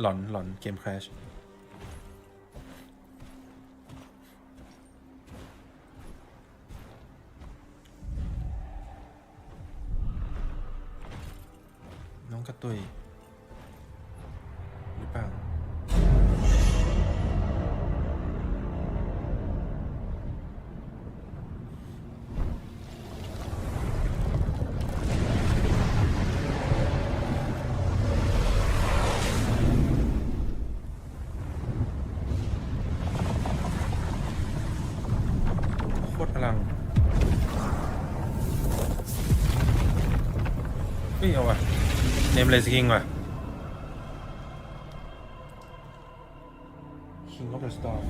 หลอนหลอนเกมแครชน้องกระตุย ยเอาว่ะเนมเลสคิงว่ะ King of the Storm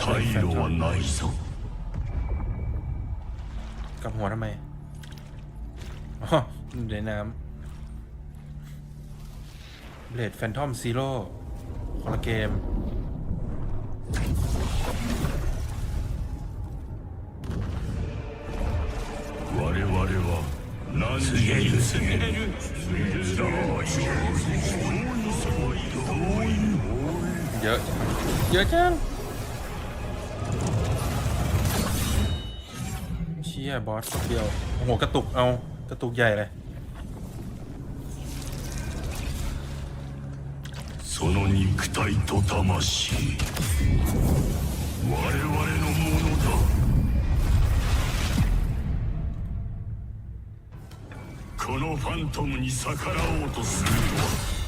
退路はないぞ กลับหัวทำไม อ๋ออยู่ในน้ำเบลดแฟนทอมซีโร่คนละเกม 何時に告げる動員 เยอะ เยอะจัง เชี่ยบอสคนเดียว โอ้โห กระตุก เอา กระตุกใหญ่เลย その肉体と魂我々のもの のファントムに逆らおうとするのは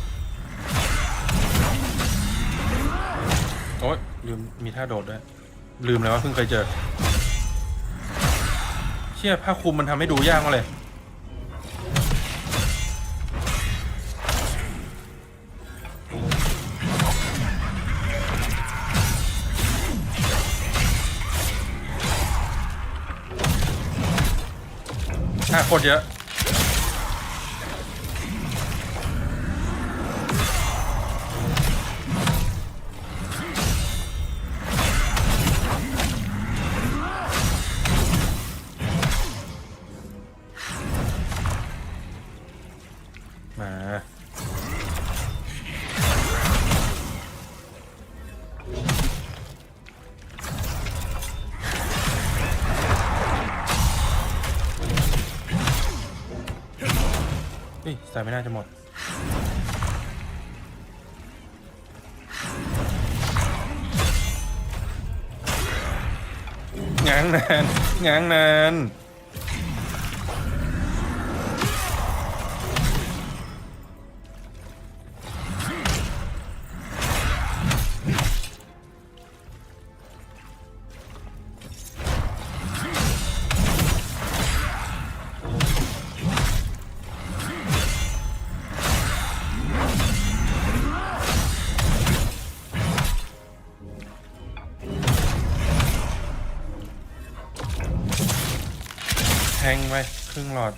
โอ๊ยลืม มีท่าโดดด้วย ลืมเลยว่าเพิ่งเคยเจอ เชี่ยผ้าคลุมมันทำให้ดูยากมากเลย ท่าโคตรเยอะ มาเฮ้ยใส่ไม่น่าจะหมดง้างนานง้างนาน งไปครึ่งหลอด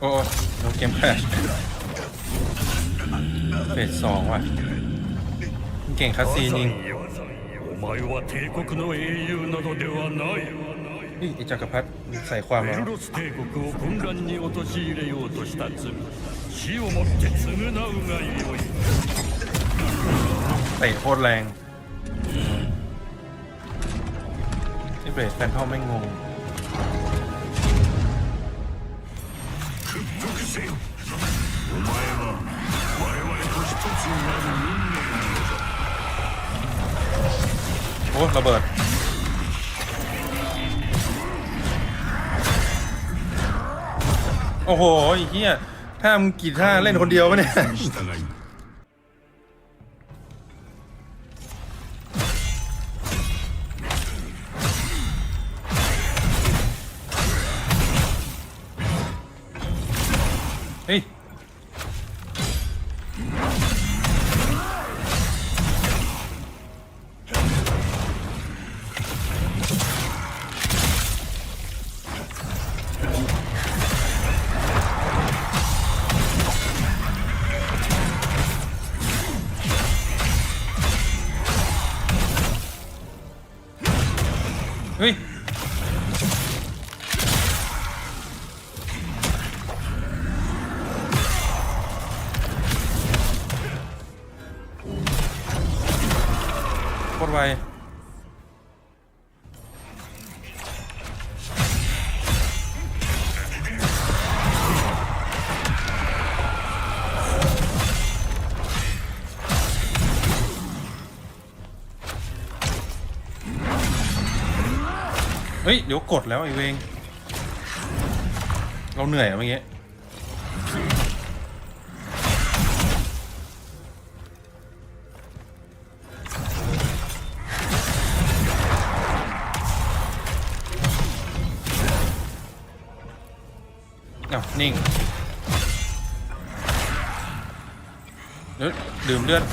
โอ้น้องเกมแครชเฟสสองว่ะ เก่งคัสซีนยิง お前は帝国の英雄などではない นี่ไอจักรพรรดิใส่ความ メ แล้ว ルロス帝国を混乱に陥れようとした罪死をもって償うがよい เตะโคตรแรง เบรดแฟนทอมไม่งงโอ้ระเบิดโอ้โหเฮียถ้ามึงกีดท่าเล่นคนเดียวปะเนี่ย เเฮ้ย เดี๋ยวกดแล้วไอ้เวง เราเหนื่อยอะเมื่อกี้อ้าวนิ่งเดี๋ยวดื่มเลือด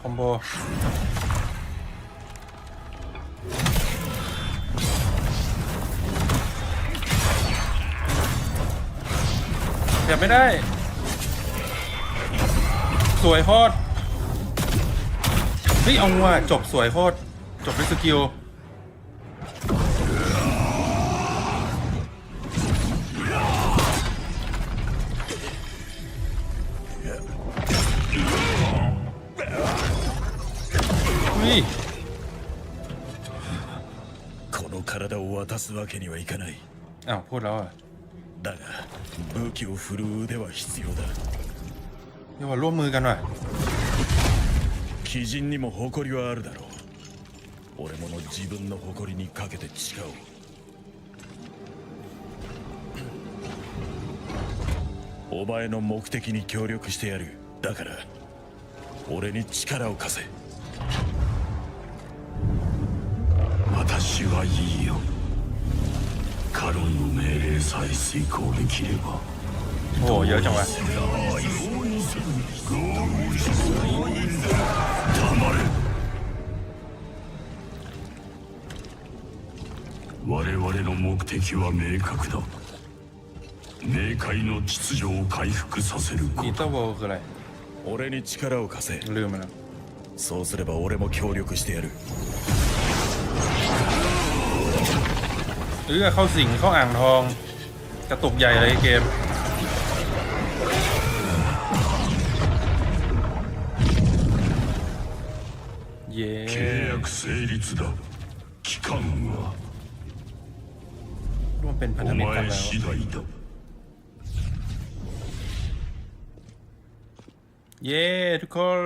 คอมโบเก็บไม่ได้ สวยโคตรเฮ้ยเอาว่ะจบสวยโคตรจบด้วยสกิล すわけにはいかない。あほら。だが武器を振るう腕は必要だ。要はロムがない。鬼人にも誇りはあるだろう。俺もの自分の誇りにかけて誓う。お前の目的に協力してやる。だから俺に力を貸せ。私はいいよ。ロンの命令さえ遂行できればおおいし我々の目的は明確だ。冥界の秩序を回復させること。俺に力を貸せ。ルームそうすれば俺も協力してやる。 เรือเข้าสิงเข้าอ่างทอง กระตุกใหญ่เลยเกม เย้ร่วมเป็นพันธมิตรกันแล้วเย้ทุกคน